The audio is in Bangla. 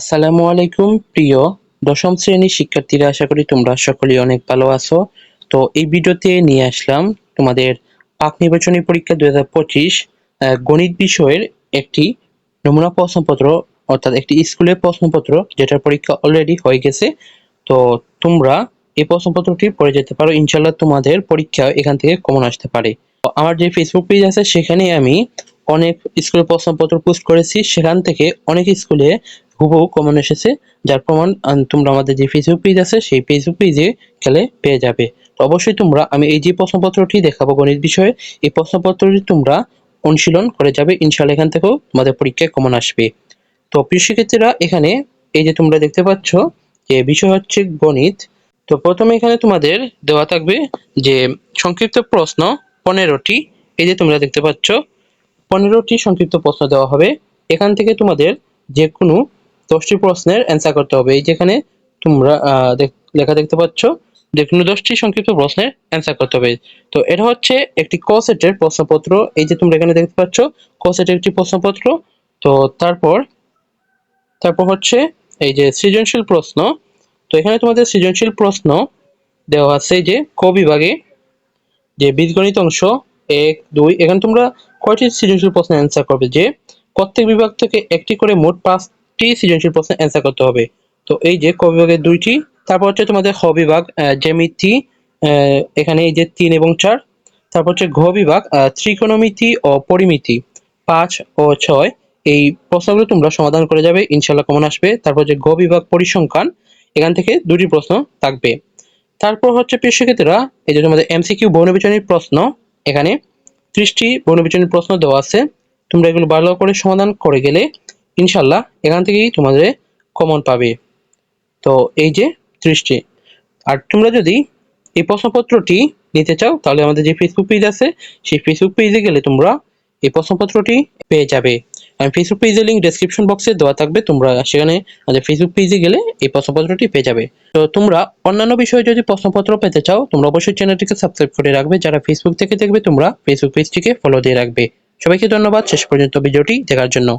আসসালামু আলাইকুম, প্রিয় দশম শ্রেণির শিক্ষার্থীরা, আশা করি তোমরা সকলেই অনেক ভালো আছো। তো এই ভিডিওতে নিয়ে আসলাম তোমাদের পাক নির্বাচনী পরীক্ষা দুই হাজার পঁচিশ গণিত বিষয়ের একটি নমুনা প্রশ্নপত্র, অর্থাৎ একটি স্কুলের প্রশ্নপত্র, যেটার পরীক্ষা অলরেডি হয়ে গেছে। তো তোমরা এই প্রশ্নপত্রটি পড়ে যেতে পারো ইনশাল্লাহ তোমাদের পরীক্ষা এখান থেকে কমন আসতে পারে। আমার যে ফেসবুক পেজ আছে, সেখানে আমি অনেক স্কুলের প্রশ্নপত্র পোস্ট করেছি, সেখান থেকে অনেক স্কুলে হুবহু কমন এসেছে, যার প্রমাণ তোমরা আমাদের যে ফেসবুক পেজ আছে, সেই ফেসবুক পেজে গেলে পেয়ে যাবে। তো অবশ্যই তোমরা, আমি এই যে প্রশ্নপত্রটি দেখাবো গণিত বিষয়ে, এই প্রশ্নপত্রটি তোমরা অনুশীলন করে যাবে ইনশাল্লাহ এখান থেকেও তোমাদের পরীক্ষায় কমন আসবে। তো প্রিয় শিক্ষার্থীরা, এখানে এই যে তোমরা দেখতে পাচ্ছ, যে বিষয় হচ্ছে গণিত। তো প্রথমে এখানে তোমাদের দেওয়া থাকবে যে সংক্ষিপ্ত প্রশ্ন পনেরোটি, এই যে তোমরা দেখতে পাচ্ছ পনেরোটি সংক্ষিপ্ত প্রশ্ন দেওয়া হবে। এখান থেকে তোমাদের যে কোনো দশটি প্রশ্নের অ্যান্সার করতে হবে। এই যেখানে তোমরা লেখা দেখতে পাচ্ছ যে কোনো দশটি সংক্ষিপ্ত প্রশ্নের অ্যান্সার করতে হবে। তো এটা হচ্ছে একটি ক সেটের প্রশ্নপত্র। এই যে তোমরা এখানে দেখতে পাচ্ছ ক সেটের একটি প্রশ্নপত্র। তো তারপর তারপর হচ্ছে এই যে সৃজনশীল প্রশ্ন। তো এখানে তোমাদের সৃজনশীল প্রশ্ন দেওয়া আছে যে ক বিভাগে যে বীজগণিত অংশ এক, দুই, এখানে তোমরা কয়টি সৃজনশীল প্রশ্নের অ্যান্সার করবে? যে, প্রত্যেক বিভাগ থেকে একটি করে মোট পাঁচটি সৃজনশীল প্রশ্নের অ্যান্সার করতে হবে। তো এই যে, ক বিভাগের দুইটি, তারপর হচ্ছে তোমাদের হ বিভাগ জ্যামিতি এখানে এই যে তিন এবং চার। তারপর হচ্ছে ঘ বিভাগ ত্রিকোণমিতি ও পরিমিতি, পাঁচ ও ছয়। এই প্রশ্নগুলো তোমরা সমাধান করে যাবে ইনশাল্লাহ কমন আসবে। তারপর হচ্ছে ঘ বিভাগ পরিসংখ্যান, এখান থেকে দুটি প্রশ্ন থাকবে। তারপর হচ্ছে প্রিয় এই যে তোমাদের এমসিকিউ বহুনির্বাচনী প্রশ্ন, এখানে ত্রিশটি বর্ণবিচনের প্রশ্ন দেওয়া আছে। তোমরা এগুলো ভালো করে সমাধান করে গেলে ইনশাল্লাহ এখান থেকেই তোমাদের কমন পাবে। তো এই যে ত্রিশটি। আর তোমরা যদি এই প্রশ্নপত্রটি নিতে চাও, তাহলে আমাদের যে ফেসবুক পেজ আছে, সেই ফেসবুক পেজে গেলে তোমরা এই প্রশ্নপত্রটি পেয়ে যাবে। ফেসবুক পেজের লিঙ্ক ডেসক্রিপশন বক্সে দেওয়া থাকবে। তোমরা সেখানে আমাদের ফেসবুক পেজে গেলে এই প্রশ্নপত্রটি পেয়ে যাবে। তো তোমরা অন্যান্য বিষয়ে যদি প্রশ্নপত্র পেতে চাও, তোমরা অবশ্যই চ্যানেলটিকে সাবস্ক্রাইব করে রাখবে। যারা ফেসবুক থেকে দেখবে, তোমরা ফেসবুক পেজটিকে ফলো দিয়ে রাখবে। সবাইকে ধন্যবাদ। শেষ পর্যন্ত ভিডিওটি দেখার জন্য।